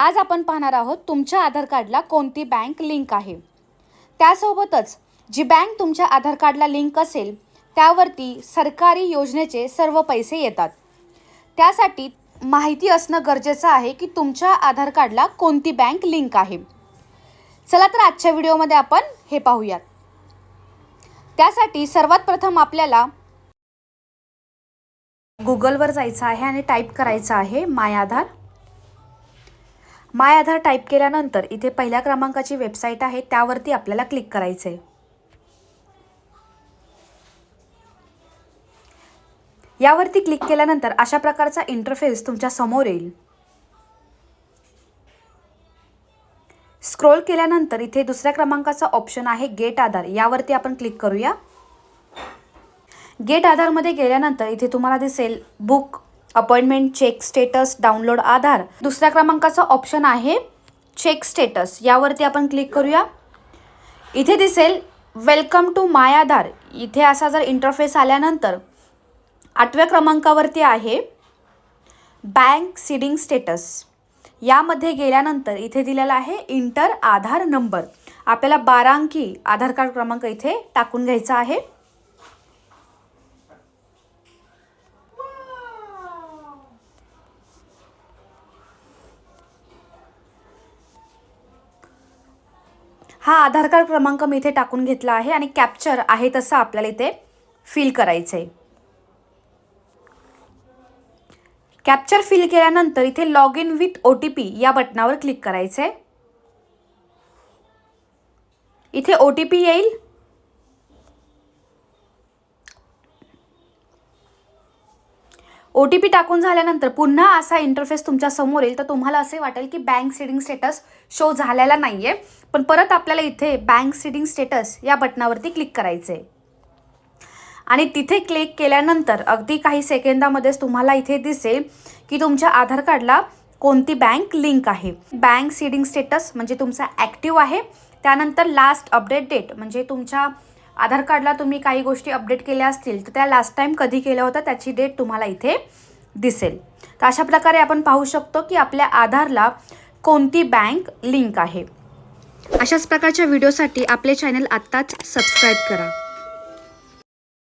आज आपण पाहणार आहोत तुमच्या आधार कार्डला कोणती बँक लिंक आहे. त्यासोबतच जी बँक तुमच्या आधार कार्डला लिंक असेल त्यावरती सरकारी योजनेचे सर्व पैसे येतात. त्यासाठी माहिती असणं गरजेचं आहे की तुमच्या आधार कार्डला कोणती बँक लिंक आहे. चला तर आजच्या व्हिडिओमध्ये आपण हे पाहूयात. त्यासाठी सर्वात प्रथम आपल्याला गुगलवर जायचं आहे आणि टाईप करायचं आहे माय आधार. माय आधार टाईप केल्यानंतर इथे पहिल्या क्रमांकाची वेबसाईट आहे त्यावरती आपल्याला क्लिक करायचं आहे यावरती क्लिक केल्यानंतर अशा प्रकारचा इंटरफेस तुमच्यासमोर येईल. स्क्रोल केल्यानंतर इथे दुसऱ्या क्रमांकाचा ऑप्शन आहे गेट आधार. यावरती आपण क्लिक करूया. गेट आधारमध्ये गेल्यानंतर इथे तुम्हाला दिसेल book appointment check status download Aadhaar. दुसऱ्या क्रमांकाचा ऑप्शन आहे चेक स्टेटस. यावरती आपण क्लिक करूया. इथे दिसेल वेलकम टू माय आधार इथे असा जर इंटरफेस आल्यानंतर आठव्या क्रमांकावरती आहे बँक सीडिंग स्टेटस यामध्ये गेल्यानंतर इथे दिलेला आहे इंटर आधार नंबर आपल्याला बारा अंकी आधार कार्ड क्रमांक इथे टाकून घ्यायचा आहे. हा आधार कार्ड क्रमांक मी इथे टाकून घेतला आहे आणि कॅप्चर आहे तसं आपल्याला इथे फिल करायचं आहे कॅप्चर फिल केल्यानंतर इथे log in with O T P या बटनावर क्लिक करायचं आहे इथे ओ टी पी येईल. ओ टी पी टाकून झाल्यानंतर पुन्हा असा इंटरफेस तुमच्यासमोर येईल. तर तुम्हाला असे वाटेल की बँक सीडिंग स्टेटस शो झालेला नाही आहे पण परत आपल्याला इथे बँक सीडिंग स्टेटस या बटनावरती क्लिक करायचं आहे आणि तिथे क्लिक केल्यानंतर अगदी काही सेकंदामध्येच तुम्हाला इथे दिसेल की तुमच्या आधार कार्डला कोणती बँक लिंक आहे. बँक सीडिंग स्टेटस म्हणजे तुमचा ॲक्टिव्ह आहे. त्यानंतर लास्ट अपडेट डेट म्हणजे तुमच्या आधार कार्डला तुम्ही काही गोष्टी अपडेट केल्या असतील तर त्या लास्ट टाईम कधी केल्या होत्या त्याची डेट तुम्हाला इथे दिसेल. तर अशा प्रकारे आपण पाहू शकतो की आपल्या आधारला कोणती बँक लिंक आहे. अशाच प्रकारच्या व्हिडिओसाठी आपले चॅनल आत्ताच सबस्क्राईब करा.